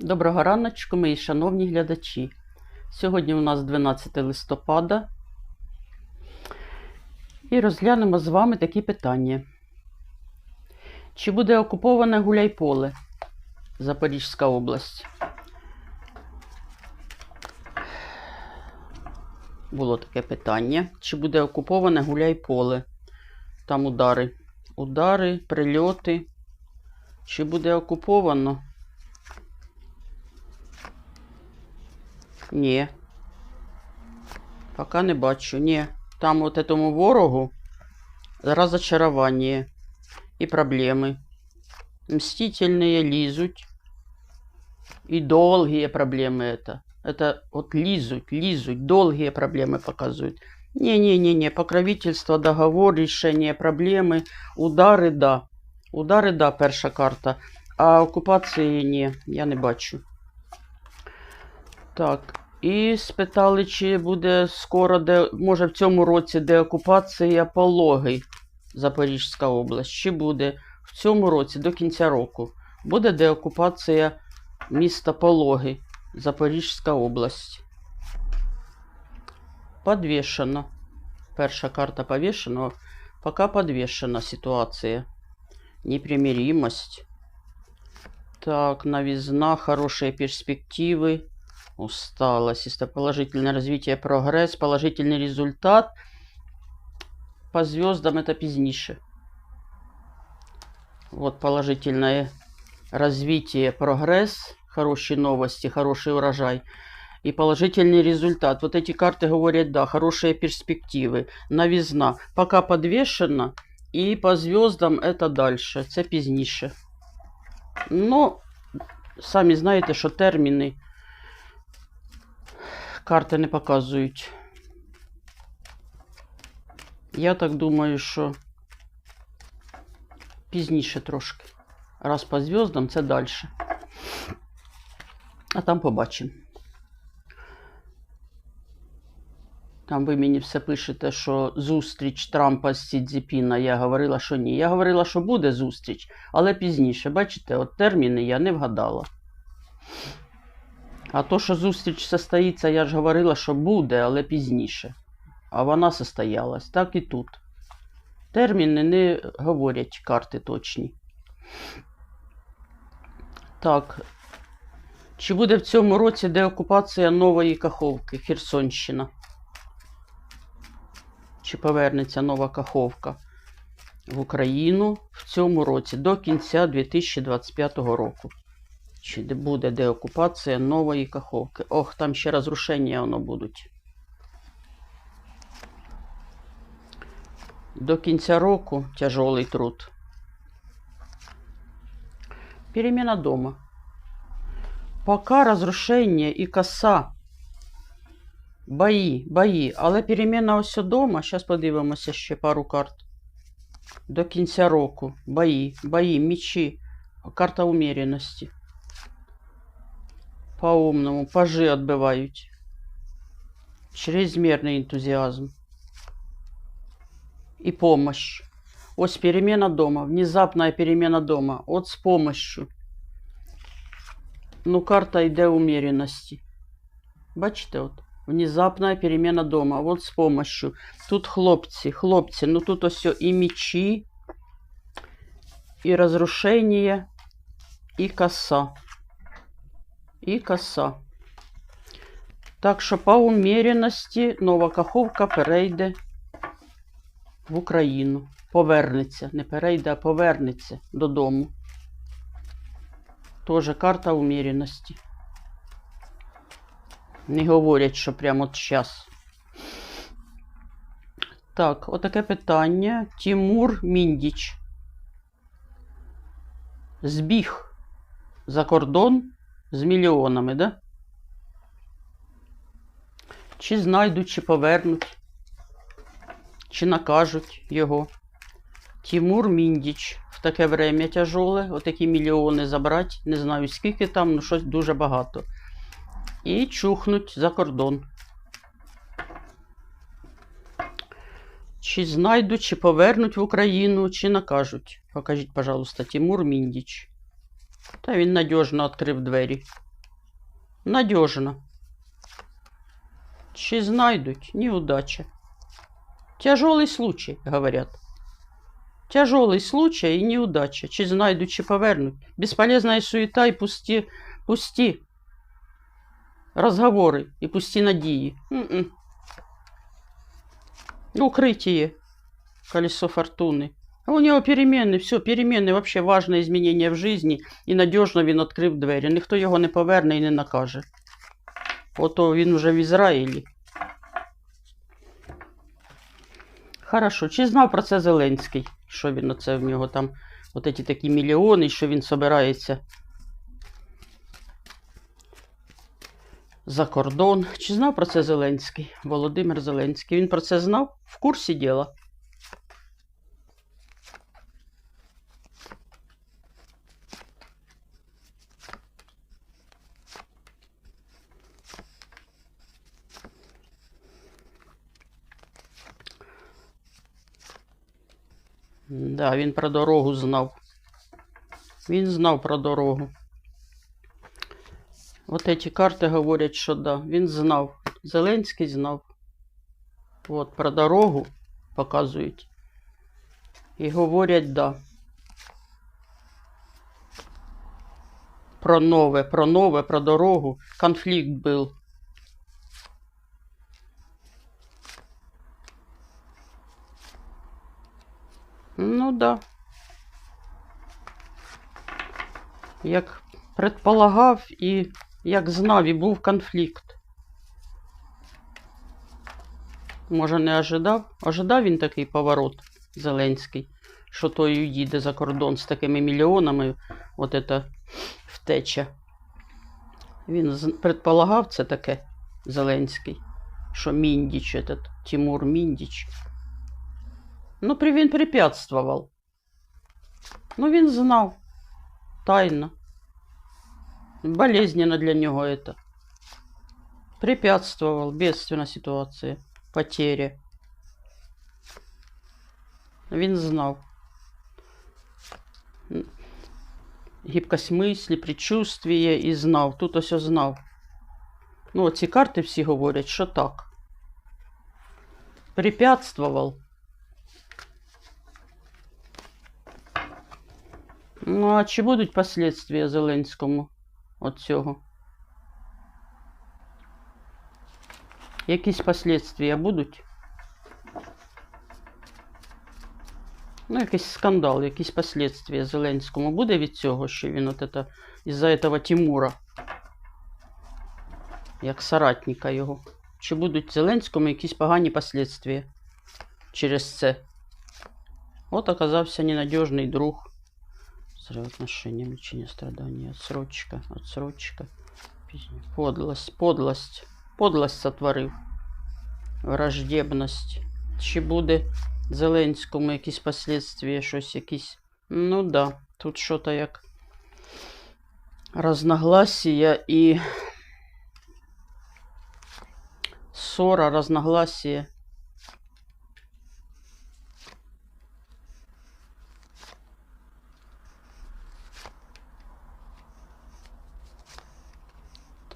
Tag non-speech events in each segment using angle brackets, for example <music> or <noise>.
Доброго раночку, мої шановні глядачі. Сьогодні у нас 12 листопада. І розглянемо з вами такі питання. Чи буде окуповане Гуляйполе, Запорізька область? Було таке питання. Чи буде окуповане Гуляйполе? Там удари. Удари, прильоти. Чи буде окуповано? Ні. Пока не бачу. Ні. Там от этому ворогу разочарование и проблемы. Мстительные лизуть. И долгие проблемы это. Это вот лизуть, лизуть, долгие проблемы показывают. Не-не-не-не, покровительство, договор, решение проблеми, удари, да. Удари, да, перша карта. А окупації ні, я не бачу. Так, і спитали, чи буде скоро, де, може в цьому році деокупація Пологи, Запорізька область. Чи буде в цьому році, до кінця року, буде деокупація міста Пологи, Запорізька область. Подвешено. Перша карта повешена. Пока подвешена ситуация. Непримиримость. Так, новизна, хорошие перспективы. Усталость. Если положительное развитие, прогресс, положительный результат. По звездам это пизнише. Вот положительное развитие, прогресс, хорошие новости, хороший урожай и положительный результат. Вот эти карты говорят, да, хорошие перспективы, новизна. Пока подвешена, и по звездам это дальше, це пізніше. Ну, самі знаєте, що терміни карти не показують. Я так думаю, що пізніше трошки. Раз по зв'яздам, це далі. А там побачимо. Там ви мені все пишете, що зустріч Трампа з Сі Цзіпіна. Я говорила, що ні. Я говорила, що буде зустріч, але пізніше. Бачите, от терміни я не вгадала. А то, що зустріч состоїться, я ж говорила, що буде, але пізніше. А вона состоялась. Так і тут. Терміни не говорять карти точні. Так. Чи буде в цьому році деокупація нової Каховки, Херсонщина? Чи повернеться нова Каховка в Україну в цьому році до кінця 2025 року? Чи де буде деокупація нової Каховки? Ох, там ще розрушення воно будуть. До кінця року тяжелий труд. Перемена дома. Пока разрушення і коса. Бої, бої. Але перемена ось дома. Зараз подивимося ще пару карт. До кінця року. Бої, бої, мечі. Карта умеренності. По-умному. Пажи відбивають. Чрезмірний ентузіазм. И помощь. Ось перемена дома. Внезапная перемена дома. От з помощью. Ну, карта йде умеренності. Бачите, от. Внезапная перемена дома. Вот з помощью. Тут хлопці, хлопці. Ну тут ось і мечі, і розрушення, і коса. І коса. Так що по умеренності нова каховка перейде в Україну. Повернеться. Не перейде, а повернеться додому. Тоже карта умеренності. Не говорять, що прямо от зараз. Так, отаке питання. Тимур Міндіч. Збіг за кордон з мільйонами, да? Чи знайдуть, чи повернуть, чи накажуть його. Тимур Міндіч в таке время тяжоле, отакі мільйони забрати, не знаю скільки там, ну щось дуже багато. І чухнуть за кордон. Чи знайдуть, чи повернуть в Україну, чи накажуть. Покажіть, пожалуйста, Тимур Міндіч. Та він надіжно відкрив двері. Надежно. Чи знайдуть? Неудача. Тяжелый случай, говорят. Тяжелый случай и неудача. Чи знайдуть, чи повернуть. Бесполезная суета и пусті, пусті разговоры и пусті надії. М-м. Укрытие. Колесо фортуны. У него перемены, все, перемены, вообще важне изменение в жизни, і надіжно він відкрив двері. Ніхто його не поверне і не накаже. Ото він уже в Ізраїлі. Хорошо. Чи знав про це Зеленський? Що він оце в нього там, от ці такі мільйони, що він собирається за кордон. Чи знав про це Зеленський? Володимир Зеленський. Він про це знав? В курсі діла. Да, він про дорогу знав. Він знав про дорогу. От эти карти говорять, що да, він знав. Зеленський знав. От про дорогу показують. І говорять, да. Про нове, про нове, про дорогу. Конфлікт був. Ну да. Як предполагав і як знав, і був конфлікт. Може, не ожидав? Ожидав він такий поворот Зеленський, що той їде за кордон з такими мільйонами, от це втеча. Він предполагав це таке Зеленський, що Міндіч, этот Тимур Міндіч. Ну, при- він препятствував. Ну, він знав. Тайно. Болезненно для него это. Препятствовал. Бедственная ситуация. Потеря. Він знав. М. Гибкость мислі, предчувствие і знав. Тут ось знав. Ну, ці карти всі говорять, що так. Препятствував. Ну, а чи будуть последствия Зеленському от цього? Якісь последствия будуть? Ну, якийсь скандал, якісь последствия Зеленському буде від цього, що він от это, із-за этого Тимура, як соратника його. Чи будуть Зеленському якісь погані последствия через це? От оказався ненадіжний друг. Взрыв отношения, лечение страданий, отсрочка, отсрочка. Подлость, подлость. Подлость сотворив. Враждебність. Чи буде Зеленському якісь последствия, щось якісь. Ну да, тут що-то як разногласия і ссора, разногласия.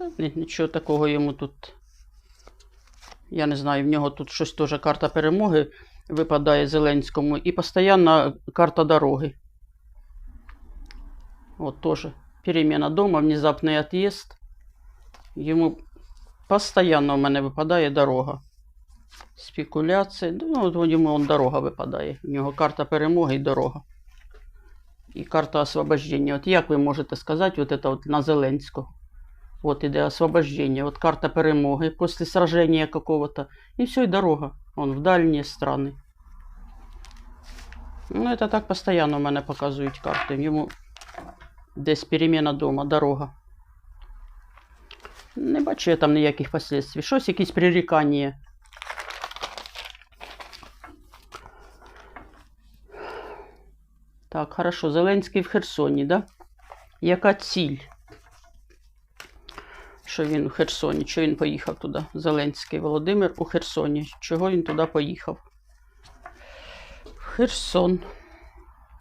Та ні- нічого такого йому тут. Я не знаю, в нього тут щось теж карта перемоги випадає Зеленському і постійно карта дороги. От теж переміна дома, внезапний отъезд. Йому постійно в мене випадає дорога. Спекуляції. Ну, от йому он дорога випадає. У нього карта перемоги і дорога. І карта освобождення. От як ви можете сказати, от це от на Зеленського? Вот иде освобождение, вот карта перемоги после сражения какого-то. И все, и дорога. Он в дальние страны. Ну, это так постоянно у мене показують карти. Йому десь переміна дома, дорога. Не бачу я там ніяких последствий. Щось якісь прирікання. Так, хорошо. Зеленський в Херсоні, да? Яка ціль? що він у Херсоні, що він поїхав туди. Зеленський Володимир у Херсоні. Чого він туди поїхав? Херсон.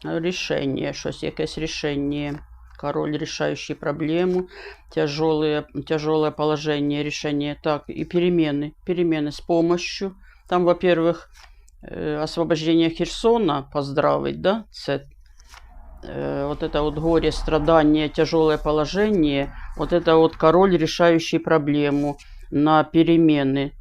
Рішення, щось, якесь рішення. Король, решающий проблему. Тяжелое, тяжелое положение, решение. Так, и перемены. Перемены с помощью. Там, во-первых, э, освобождение Херсона поздравить, да? Це, э, вот это вот горе, страдание, тяжелое положение. Вот это вот король, решающий проблему на перемены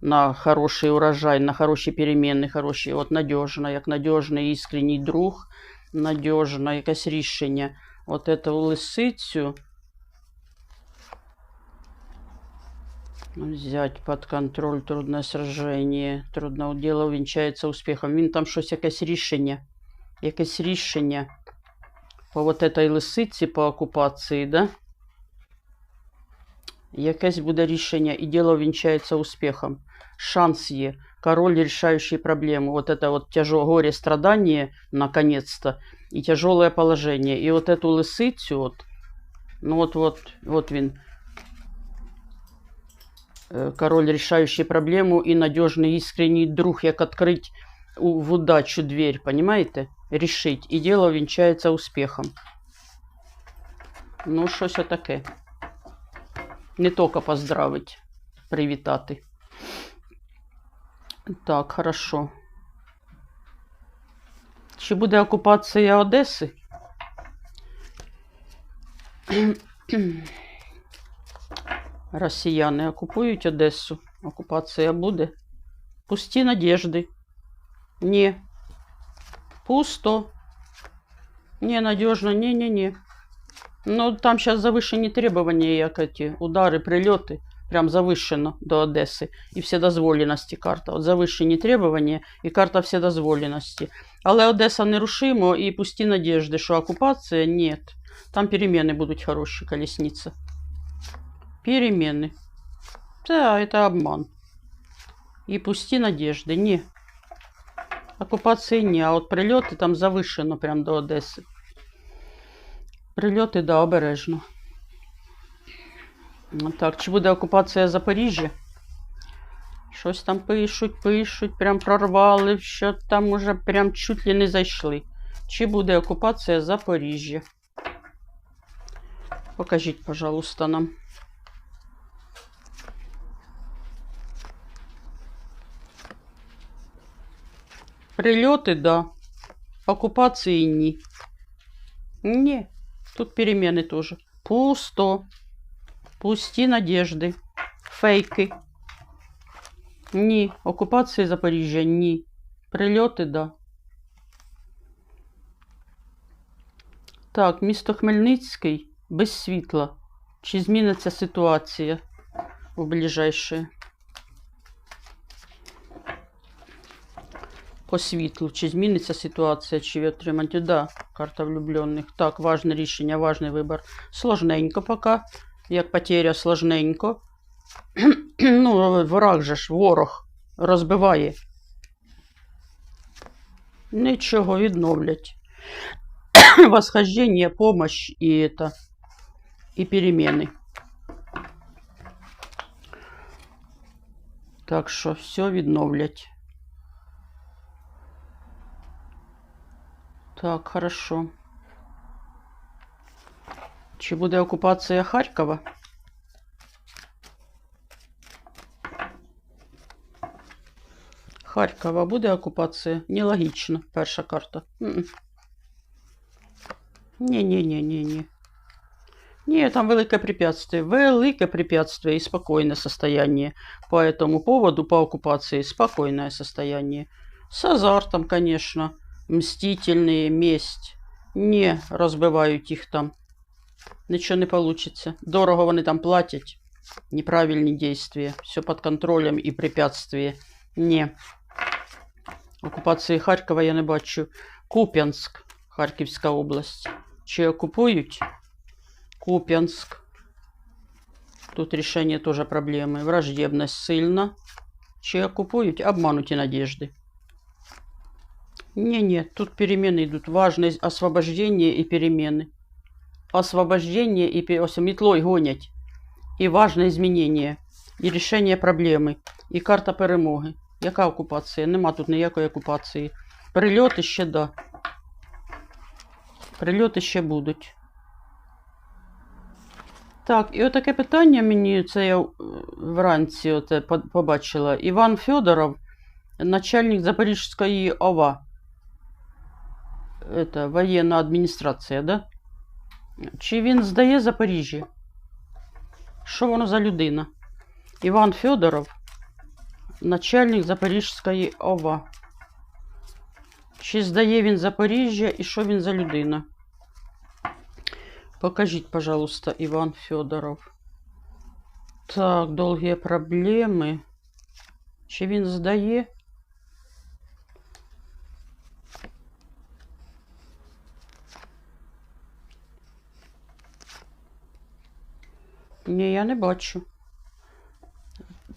на хороший урожай, на хороші переміни, хороші, от надіжна, як надіжний іскренній друг, надіжне якесь рішення. От эту лисицю взять под контроль трудне сраження, трудне діло увінчається успіхом. Він там щось якесь рішення, якесь рішення по вот этой лисиці по окупації, да? Якесь буде рішення, і діло вінчається успіхом. Шанс є. Король, решающий проблему. Вот это вот тяжелое горе, страдание, наконец-то, и тяжелое положение. И вот эту лисицю, вот, ну вот, вот, вот він. Э, Король, решающий проблему, и надежный искренний друг, як открыть у- в удачу дверь, понимаете? Решить. И дело венчается успехом. Ну, щось таке. Не тільки поздравить, привітати. Так, хорошо. Чи буде окупація Одеси? Росіяни окупують Одесу. Окупація буде. Пусті надежди. Ні. Пусто. Ненадежно. Не-не-не. Ну, там сейчас завышенные требования, як эти удары, прилеты. Прям завышено до Одессы. І вседозволеності карта. От завищені требування і карта вседозволеності. Але Одеса нерушимо і пусті надежди, що окупація ні. Там перемены будуть хороші, колесниця. Перемены. Да, это обман. І пусті надежди. Ні. Окупації ні, а от прильоти там завишено прям до Одеси. Прильоти, да, обережно. Так, чи буде окупація Запоріжжя? Щось там пишуть, пишуть, прям прорвали, що там уже прям чуть ли не зайшли. Чи буде окупація Запоріжжя? Покажіть, пожалуйста, нам. Прильоти, да. Окупації ні. Ні. Тут перемены тоже. Пусто. Пусті надежди. Фейки. Ні. Окупації Запоріжжя ні. Прильоти, да. Так, місто Хмельницький без світла. Чи зміниться ситуація в ближайшее? По світлу. Чи зміниться ситуація, чи отримати? Да, карта влюблених. Так, важне рішення, важний вибір. Сложненько поки. Як потеря сложненько. <clears throat> ну, ворог же ж, ворог розбиває. Нічого відновлять. <clears throat> Восхождение, помощь и это, и перемены. Так що все відновлять. Так, хорошо. Чи буде окупація Харкова? Харкова буде окупація? Нелогічно, перша карта. М-м. Ні-ні-ні-ні-ні. Ні, там велике препятствие. Велике препятствие и спокойное состояние. По этому поводу, по оккупации, спокойное состояние. С азартом, конечно. Мстительные, месть. Не розбивають їх там. Нічого не получится. Дорого вони там платять. Неправильні действия. Все под контролем і препятствия. Не. Окупації Харкова я не бачу. Куп'янськ, Харківська область. Чи окупують? Куп'янськ. Тут рішення теж проблеми. Враждебність сильна. Чи окупують? Обмануті надежди. Не-не, тут перемены идут. Важное освобождение и перемены. Освобождение и пе- ось метлой гонять. І важне змінення. І рішення проблеми. І карта перемоги. Яка окупація? Нема тут ніякої окупації. Прильоти ще да. Прильоти ще будуть. Так, і отаке питання мені, це я е, вранці оте побачила. Іван Федоров, начальник Запорізької ОВА. Это воєнна адміністрація, да? Чи він здає Запоріжжя? Що воно за людина? Іван Федоров, начальник Запорізької ОВА. Чи здає він Запоріжжя і що він за людина? Покажіть, пожалуйста, Иван Федоров. Так, довгі проблеми. Чи він здає? Ні, я не бачу.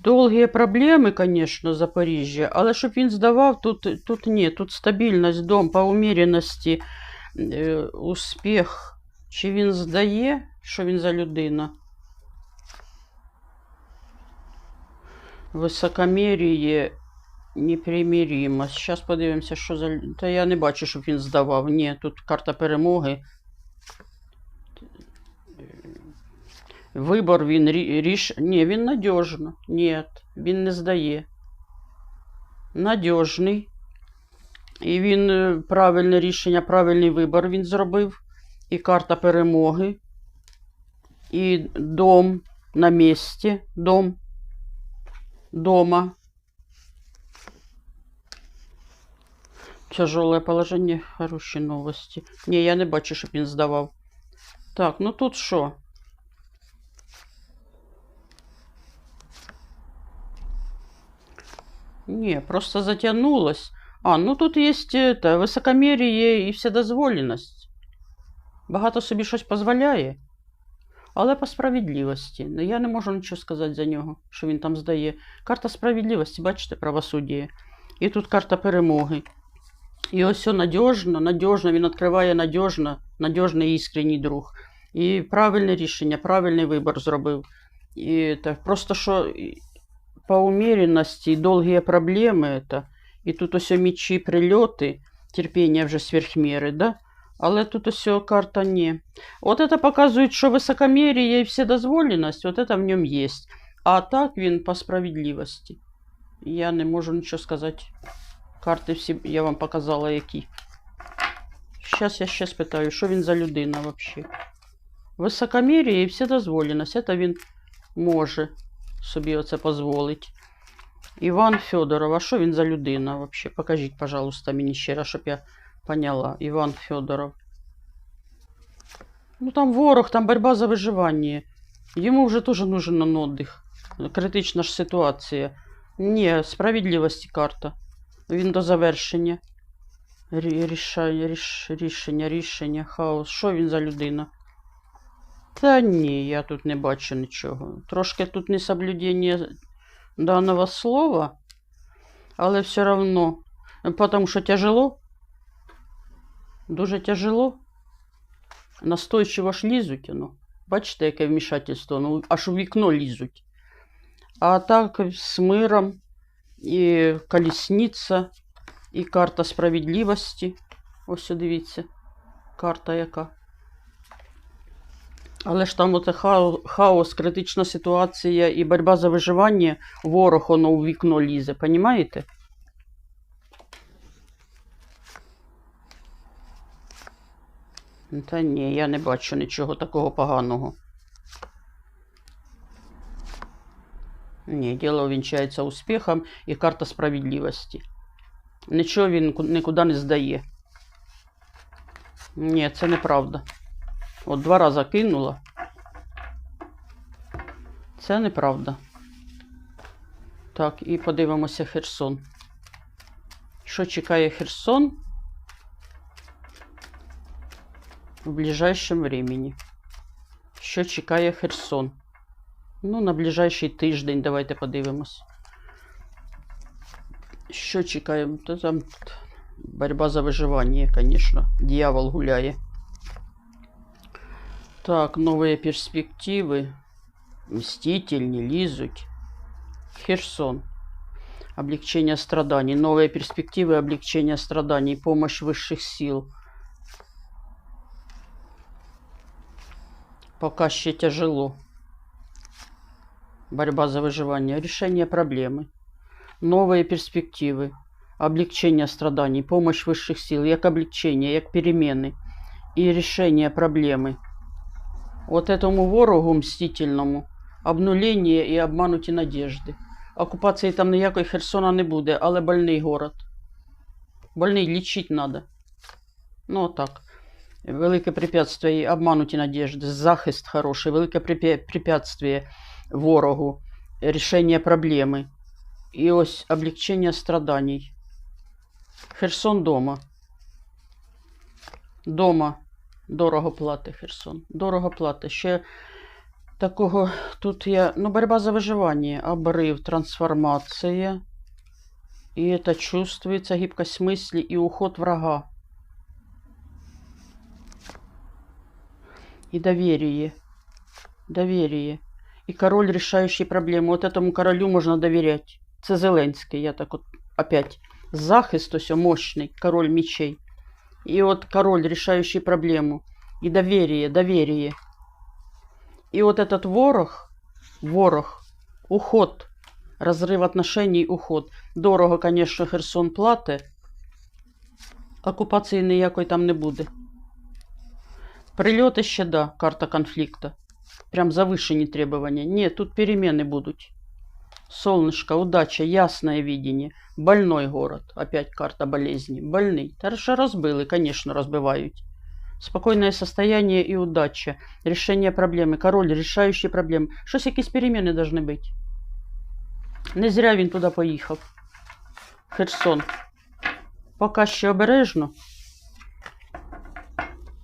Довгі проблеми, звісно, Запоріжжя, але щоб він здавав, тут, тут ні, тут стабільність, дом по уміряності, е, успіх. Чи він здає, що він за людина? Високомір'я непримиримость. Зараз подивимося, що за. Та я не бачу, щоб він здавав. Ні, тут карта перемоги. Вибор він рі- ріш. Ні, він надіжно. Ні, він не здає. Надіжний. І він е, правильне рішення, правильний вибор він зробив. І карта перемоги. І дом на місці. Дом. Дома. Тяжелое положення, хороші новості. Ні, я не бачу, щоб він здавав. Так, ну тут що? Ні, просто затягнулось. А, ну тут є это, високомір'я і вседозволеність. Багато собі щось дозволяє. Але по справедливості. Ну, Я не можу нічого сказати за нього, що він там здає. Карта справедливості, бачите, правосуддя. І тут карта перемоги. І ось все надіжно, надіжно, він відкриває надіжно, надіжний іскренній друг. І правильне рішення, правильний вибір зробив. І так, просто що по умеренності, довгі проблеми, это, і тут ось мічі, прильоти, терпіння вже сверхміри, да? Але тут ось карта ні. От це показує, що високомір'я і вседозволеність, от це в ньому є. А так він по справедливості. Я не можу нічого сказати. Карти всі я вам показала які. Зараз я ще спитаю, що він за людина взагалі. Високомір'я і вседозволеність. Це він може собі оце дозволить. Іван Федоров, а що він за людина взагалі? Покажіть, пожалуйста, мені ще раз, щоб я поняла. Іван Федоров. Ну там ворог, там борьба за виживання. Йому вже теж нужен отдых. Критична ж ситуація. Ні, справедливості карта. Він до завершення. Рі- Рішає, ріш, рішення, рішення, хаос. Що він за людина? Та ні, я тут не бачу нічого. Трошки тут несоблюдення даного слова, але все равно. Потому що тяжело. Дуже тяжело. Настойчиво ж лізуть, ну. Бачите, яке вмішательство, ну, аж у вікно лізуть. А так з миром і колісниця, і карта справедливості. Ось дивіться, карта яка. Але ж там оце хаос, критична ситуація і боротьба за виживання, ворог воно у вікно лізе, понімаєте? Та ні, я не бачу нічого такого поганого. Ні, діло вінчається успіхом і карта справедливості. Нічого він ку- нікуди не здає. Ні, це неправда. От два рази кинула. Це неправда. Так, і подивимося Херсон. Що чекає Херсон в ближайшем времени? Що чекає Херсон? Ну, на ближайший тиждень давайте подивимось. Що чекаємо? Та там борьба за виживання, звісно. Дьявол гуляє. Так, новые перспективы. Мститель, не лизуть. Херсон. Облегчение страданий. Новые перспективы облегчения страданий. Помощь высших сил. Пока ще тяжело. Борьба за выживание. Решение проблемы. Новые перспективы. Облегчение страданий. Помощь высших сил. Як облегчение, як перемены. И решение проблемы. Вот этому ворогу мстительному обнуление і обмануті надежди. Окупації там ніякої Херсона не буде, але больний город. Больний лічить треба. Ну, так. Велике препятствие і обмануті надежди, захист хороший, велике препятствие ворогу, рішення проблеми. І ось облегчення страданій. Херсон дома. Дома дорого плати Херсон. Дорого плати. Ще такого тут я. Ну, борьба за выживание, обрыв, трансформация. И это чувствуется, гибкость мысли и уход врага. И доверие. Доверие. И король, решающий проблему. Вот этому королю можно доверять. Це Зеленський, я так от опять. Захист ось мощный, король мечей. И вот король, решающий проблему. И доверие, доверие. И вот этот ворог, ворог, уход, разрыв отношений, уход. Дорого, конечно, Херсон платить. Окупації ніякої там не буде. Прильоти ще да, карта конфликта. Прям завышенные требования. Нет, тут перемены будут. Солнышко, удача, ясное видение. Больной город. Опять карта болезни. Больный. Та же розбили, конечно, розбивають. Спокойное состояние и удача. Решение проблеми. Король, решаючі проблеми. Щось якісь переміни должны бути. Не зря він туди поїхав. Херсон. Поки ще обережно.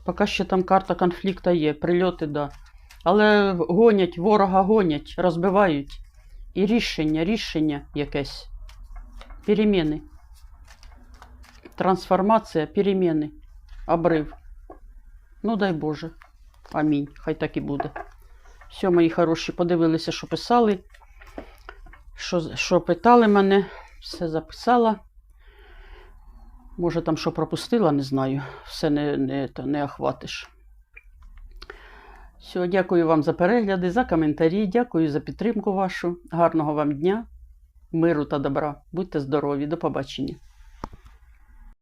Поки ще там карта конфлікту є, прильоти, да. Але гонять, ворога гонять, розбивають. І рішення, рішення якесь. Переміни. Трансформація, переміни. Обрив. Ну, дай Боже. Амінь. Хай так і буде. Все, мої хороші, подивилися, що писали. Що, що питали мене, все записала. Може, там що пропустила, не знаю. Все не, не, не охватиш. Все, дякую вам за перегляди, за коментарі. Дякую за підтримку вашу. Гарного вам дня, миру та добра. Будьте здорові, до побачення.